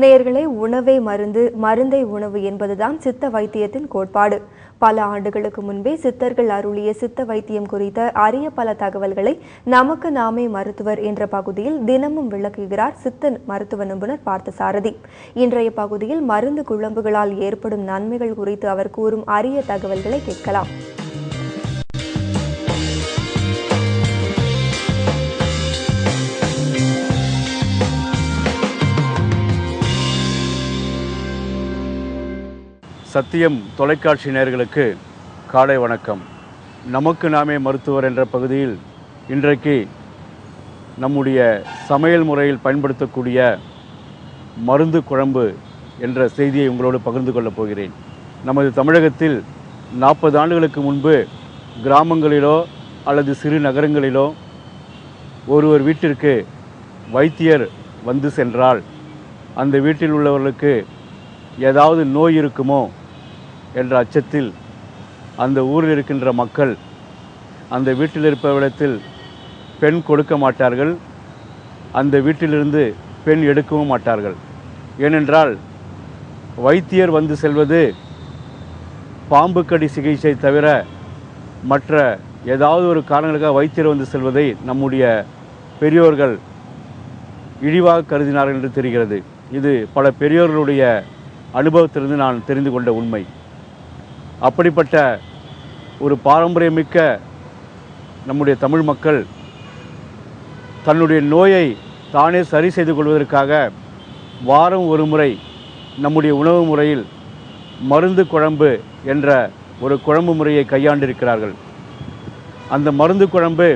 நேயர்களே உணவே மருந்து மருந்தை உணவு என்பதுதான் சித்த வைத்தியத்தின் கோட்பாடு. பல ஆண்டுகளுக்கு முன்பே சித்தர்கள் அருளிய சித்த வைத்தியம் குறித்த அரிய பல தகவல்களை நமக்கு நாமே மருத்துவர் என்ற பகுதியில் தினமும் விளக்குகிறார் சித்த மருத்துவ நிபுணர் பார்த்தசாரதி. இன்றைய பகுதியில் மருந்து குழம்புகளால் ஏற்படும் நன்மைகள் குறித்து அவர் கூறும் அரிய தகவல்களை கேட்கலாம். சத்தியம் தொலைக்காட்சி நேர்களுக்கு காலை வணக்கம். நமக்கு நாமே மருத்துவர் என்ற பகுதியில் இன்றைக்கு நம்முடைய சமையல் முறையில் பயன்படுத்தக்கூடிய மருந்து குழம்பு என்ற செய்தியை உங்களோடு பகிர்ந்து கொள்ளப் போகிறேன். நமது தமிழகத்தில் நாற்பது ஆண்டுகளுக்கு முன்பு கிராமங்களிலோ அல்லது சிறு நகரங்களிலோ ஒருவர் வீட்டிற்கு வைத்தியர் வந்து சென்றால் அந்த வீட்டில் உள்ளவர்களுக்கு ஏதாவது நோய் இருக்குமோ என்ற அச்சத்தில் அந்த ஊரில் இருக்கின்ற மக்கள் அந்த வீட்டில் இருப்பவரிடத்தில் பெண் கொடுக்க மாட்டார்கள் அந்த வீட்டிலிருந்து பெண் எடுக்கவும் மாட்டார்கள். ஏனென்றால் வைத்தியர் வந்து செல்வது பாம்பு கடி சிகிச்சை தவிர மற்ற ஏதாவது ஒரு காரணங்களுக்காக வைத்தியர் வந்து செல்வதை நம்முடைய பெரியோர்கள் இழிவாக கருதினார்கள் என்று தெரிகிறது. இது பல பெரியோர்களுடைய அனுபவத்திலிருந்து நான் தெரிந்து கொண்ட உண்மை. அப்படிப்பட்ட ஒரு பாரம்பரியமிக்க நம்முடைய தமிழ் மக்கள் தன்னுடைய நோயை தானே சரி செய்து கொள்வதற்காக வாரம் ஒரு முறை நம்முடைய உணவு முறையில் மருந்து குழம்பு என்ற ஒரு குழம்பு முறையை கையாண்டிருக்கிறார்கள். அந்த மருந்து குழம்பு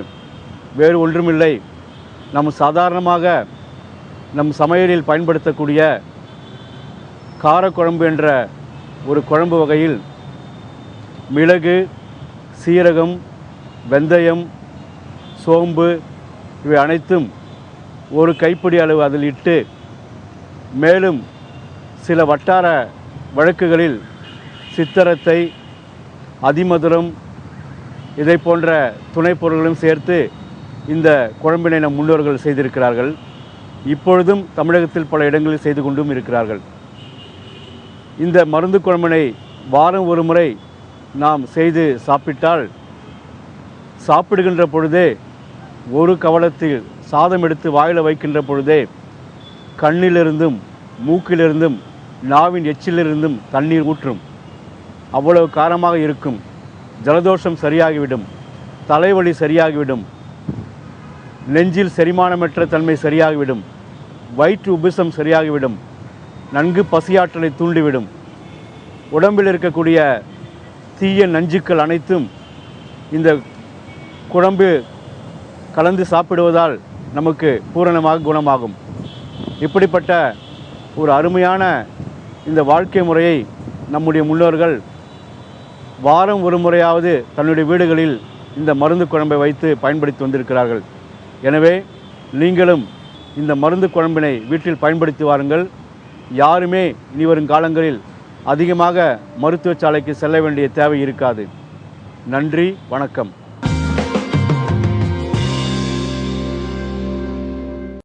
வேறு ஒன்றுமில்லை. நம் சாதாரணமாக நம் சமையலில் பயன்படுத்தக்கூடிய காரக்குழம்பு என்ற ஒரு குழம்பு வகையில் மிளகு சீரகம் வெந்தயம் சோம்பு இவை அனைத்தும் ஒரு கைப்பிடி அளவு அதில் இட்டு மேலும் சில வட்டார வழக்குகளில் சித்தரத்தை அதிமதுரம் இதை போன்ற துணைப் பொருள்களும் சேர்த்து இந்த குழம்பினை நம் முன்னோர்கள் செய்திருக்கிறார்கள். இப்பொழுதும் தமிழகத்தில் பல இடங்களில் செய்து கொண்டும் இருக்கிறார்கள். இந்த மருந்து குழம்பினை வாரம் ஒரு முறை நாம் செய்து சாப்பிட்டால் சாப்பிடுகின்ற பொழுதே ஒரு கவலத்தில் சாதம் எடுத்து வாயில் வைக்கின்ற பொழுதே கண்ணிலிருந்தும் மூக்கிலிருந்தும் நாவின் எச்சிலிருந்தும் தண்ணீர் ஊற்றும். அவ்வளவு காரமாக இருக்கும். ஜலதோஷம் சரியாகிவிடும். தலைவலி சரியாகிவிடும். நெஞ்சில் செரிமானமற்ற தன்மை சரியாகிவிடும். வயிற்று உபிசம் சரியாகிவிடும். நன்கு பசியாற்றலை தூண்டிவிடும். உடம்பில் இருக்கக்கூடிய தீய நஞ்சுக்கள் அனைத்தும் இந்த குழம்பு கலந்து சாப்பிடுவதால் நமக்கு பூரணமாக குணமாகும். இப்படிப்பட்ட ஒரு அருமையான இந்த வாழ்க்கை முறையை நம்முடைய முன்னோர்கள் வாரம் ஒரு முறையாவது தன்னுடைய வீடுகளில் இந்த மருந்து குழம்பை வைத்து பயன்படுத்தி வந்திருக்கிறார்கள். எனவே நீங்களும் இந்த மருந்து குழம்பினை வீட்டில் பயன்படுத்தி வாருங்கள். யாருமே இனி வரும் காலங்களில் அதிகமாக மருத்துவச்சாலைக்கு செல்ல வேண்டிய தேவை இருக்காது. நன்றி வணக்கம்.